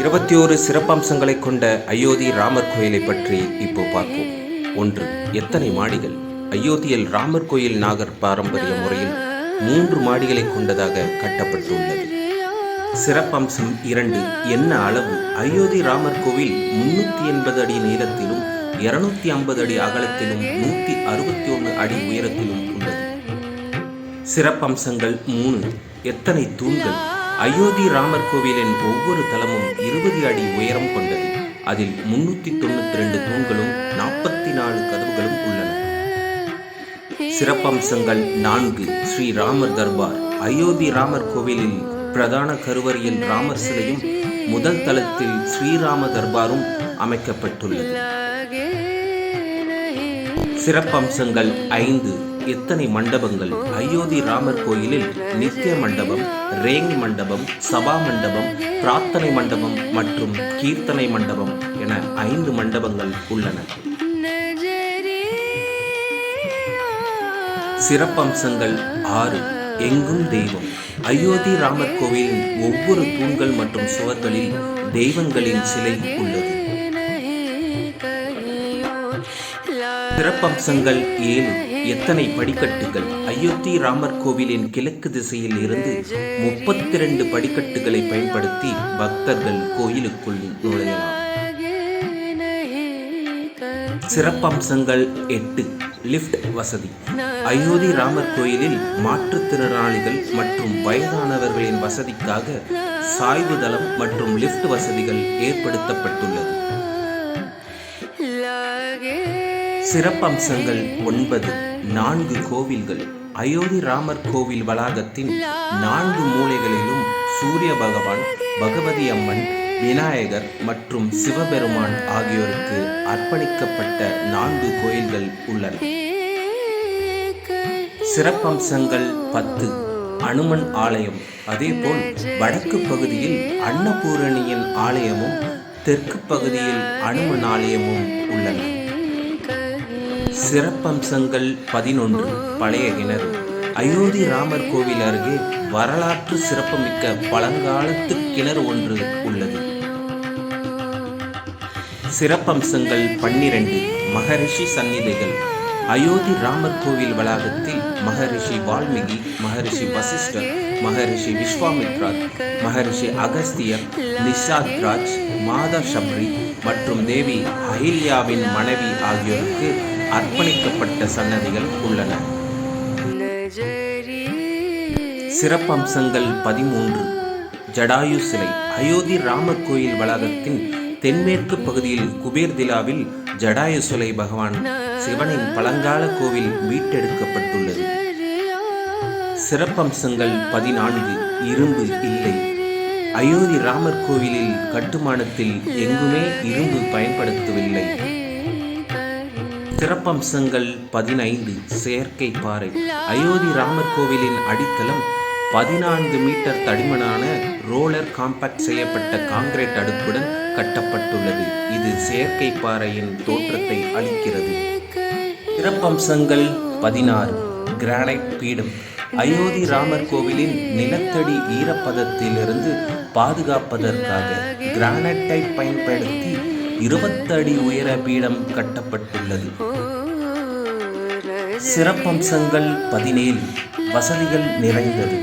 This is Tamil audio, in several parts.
இருபத்தி ஓரு சிறப்பம்சங்களை கொண்ட அயோத்தி ராமர் கோயிலை பற்றி இப்போ பார்ப்போம். ஒன்று எத்தனை மாடிகள்? அயோத்தியில் ராமர் கோயில் நாகர் பாரம்பரிய முறையில் மூன்று மாடிகளை கொண்டதாக கட்டப்பட்டுள்ளது. சிறப்பம்சம் இரண்டு என்ன அளவு? அயோத்தி ராமர் கோவில் முன்னூத்தி எண்பது அடி நீளத்திலும் இருநூத்தி ஐம்பது அடி அகலத்திலும் நூத்தி அறுபத்தி ஒன்று அடி உயரத்திலும் உள்ளது. சிறப்பம்சங்கள் மூணு எத்தனை தூண்கள்? அயோத்தி ராமர் கோவிலின் ஒவ்வொரு தலமும் இருபது அடி உயரம் கொண்டது. அதில் முன்னூத்தி தொண்ணூத்தி ரெண்டு தூண்களும் நாற்பத்தி நாலு கதவுகளும் உள்ளன. சிறப்பம்சங்கள் நான்கு. ஸ்ரீ ராமர் தர்பார். அயோத்தி ராமர் கோவிலில் பிரதான கருவறையில் ராமர் சிலையும் முதல் தளத்தில் ஸ்ரீராம தர்பாரும் அமைக்கப்பட்டுள்ளது. சிறப்பம்சங்கள் ஐந்து. எத்தனை மண்டபங்கள்? அயோத்தி ராமர் கோயிலில் நித்திய மண்டபம் ரேங் மண்டபம் சபா மண்டபம் பிரார்த்தனை மண்டபம் மற்றும் கீர்த்தனை மண்டபம் என ஐந்து மண்டபங்கள் உள்ளன. சிறப்பம்சங்கள் ஆறு. எங்கும் தெய்வம். அயோத்தி ராமர் கோவிலின் ஒவ்வொரு தூண்கள் மற்றும் சுவர்களில் தெய்வங்களின் சிலை உள்ளது. சிறப்பம்சங்கள் ஏழு. எத்தனை படிக்கட்டுகள்? அயோத்தி ராமர் கோவிலின் கிழக்கு திசையில் இருந்து முப்பத்தி ரெண்டு படிக்கட்டுகளை பயன்படுத்தி பக்தர்கள் கோயிலுக்குள் நுழையலாம். சிறப்பம்சங்கள் எட்டு. லிஃப்ட் வசதி. அயோத்தி ராமர் கோயிலில் மாற்றுத்திறனாளிகள் மற்றும் வயதானவர்களின் வசதிக்காக சாய்வு தளம் மற்றும் லிஃப்ட் வசதிகள் ஏற்படுத்தப்பட்டுள்ளது. சிறப்பம்சங்கள் ஒன்பது. நான்கு கோவில்கள். அயோத்தி ராமர் கோவில் வளாகத்தின் நான்கு மூலைகளிலும் சூரிய பகவான் பகவதி அம்மன் விநாயகர் மற்றும் சிவபெருமான் ஆகியோருக்கு அர்ப்பணிக்கப்பட்ட நான்கு கோயில்கள் உள்ளன. சிறப்பம்சங்கள் பத்து. அனுமன் ஆலயம். அதேபோல் வடக்கு பகுதியில் அன்னபூரணியின் ஆலயமும் தெற்கு பகுதியில் அனுமன் ஆலயமும் உள்ளன. சிறப்பம்சங்கள் பதினொன்று. பழைய கிணறு அயோத்தி ராமர் கோவில் அருகே வரலாற்று சிறப்புமிக்க பழங்காலத்து கிணறு ஒன்று உள்ளது. சிறப்பம்சங்கள் பன்னிரண்டு. மகரிஷி சந்நிதிகள். அயோத்தி ராமர் கோவில் வளாகத்தில் மகரிஷி வால்மீகி மகரிஷி வசிஷ்டர் மகரிஷி விஸ்வாமித்ராஜ் மகரிஷி அகஸ்தியர் நிஷாத்ராஜ் மாதா சப்ரி மற்றும் தேவி அஹில்யாவின் மனைவி ஆகியோருக்கு அர்ப்பணிக்கப்பட்ட சன்னதிகள் உள்ளன. சிறப்பம்சங்கள் பதிமூன்று. ஜடாயு சிலை அயோத்தி ராமர் கோயில் வளாகத்தின் தென்மேற்கு பகுதியில் குபேர் திலாவில் ஜடாயு சிலை பகவான் சிவனின் பழங்கால கோவில் மீட்டெடுக்கப்பட்டுள்ளது. சிறப்பம்சங்கள் பதினான்கு இரும்பு இல்லை. அயோத்தி ராமர் கோவிலில் கட்டுமானத்தில் எங்குமே இரும்பு பயன்படுத்தவில்லை. சிறப்பம்சங்கள் பதினைந்து செயற்கை பாறை. அயோத்தி ராமர் கோவிலின் அடித்தளம் பதினான்கு மீட்டர் தடிமனான ரோலர் காம்பாக்ட் செய்யப்பட்ட காங்கிரீட் அடுக்குடன் கட்டப்பட்டுள்ளது. இது செயற்கை பாறையின் தோற்றத்தை அளிக்கிறது. சிறப்பம்சங்கள் பதினாறு கிரானைட் பீடம். அயோத்தி ராமர் கோவிலின் நிலத்தடி ஈரப்பதத்திலிருந்து பாதுகாப்பதற்காக கிரானைட்டை பயன்படுத்தி இருபத்தி அடி உயர பீடம் கட்டப்பட்டுள்ளது. சிறப்பம்சங்கள் பதினேழு வசதிகள் நிறைந்தது.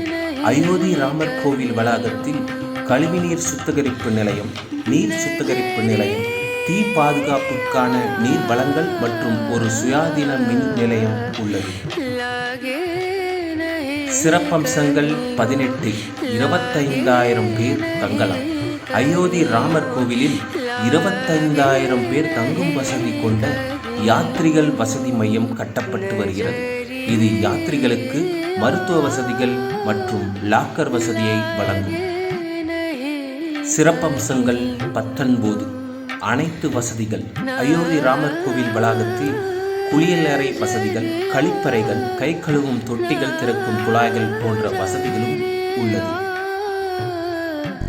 அயோத்தி ராமர் கோவில் வளாகத்தில் கழிவுநீர் சுத்திகரிப்பு நிலையம் நீர் சுத்திகரிப்பு நிலையம் தீ பாதுகாப்புக்கான நீர் வளங்கள் மற்றும் ஒரு சுயாதீன மின் நிலையம் உள்ளது. சிறப்பம்சங்கள் பதினெட்டு இருபத்தைந்தாயிரம் பேர் தங்கலாம். அயோத்தி ராமர் கோவிலில் இருபத்தைந்தாயிரம் பேர் தங்கும் வசதி கொண்ட யாத்ரிகள் வசதி மையம் கட்டப்பட்டு வருகிறது. இது யாத்ரிகளுக்கு மருத்துவ வசதிகள் மற்றும் லாக்கர் வசதியை வழங்கும். சிறப்பம்சங்கள் பத்தொன்பது. அனைத்து வசதிகள். அயோத்தி ராமர் கோவில் வளாகத்தில் குளியலறை வசதிகள் கழிப்பறைகள் கை கழுவும் தொட்டிகள் திறக்கும் குழாய்கள் போன்ற வசதிகளும் உள்ளது.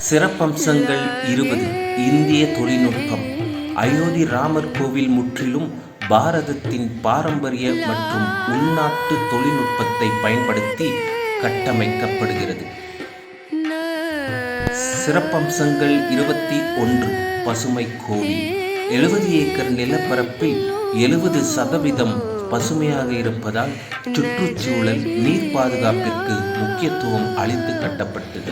சிறப்பம்சங்கள் இருபது. இந்திய தொழில்நுட்பம். அயோத்தி ராமர் கோவில் முற்றிலும் பாரதத்தின் பாரம்பரிய மற்றும் உள்நாட்டு தொழில்நுட்பத்தை பயன்படுத்தி கட்டமைக்கப்படுகிறது. சிறப்பம்சங்கள் இருபத்தி ஒன்று. பசுமை கோவில். எழுபது ஏக்கர் நிலப்பரப்பில் எழுபது சதவீதம் பசுமையாக இருப்பதால் சுற்றுச்சூழல் நீர் பாதுகாப்பிற்கு முக்கியத்துவம் அளித்து கட்டப்பட்டது.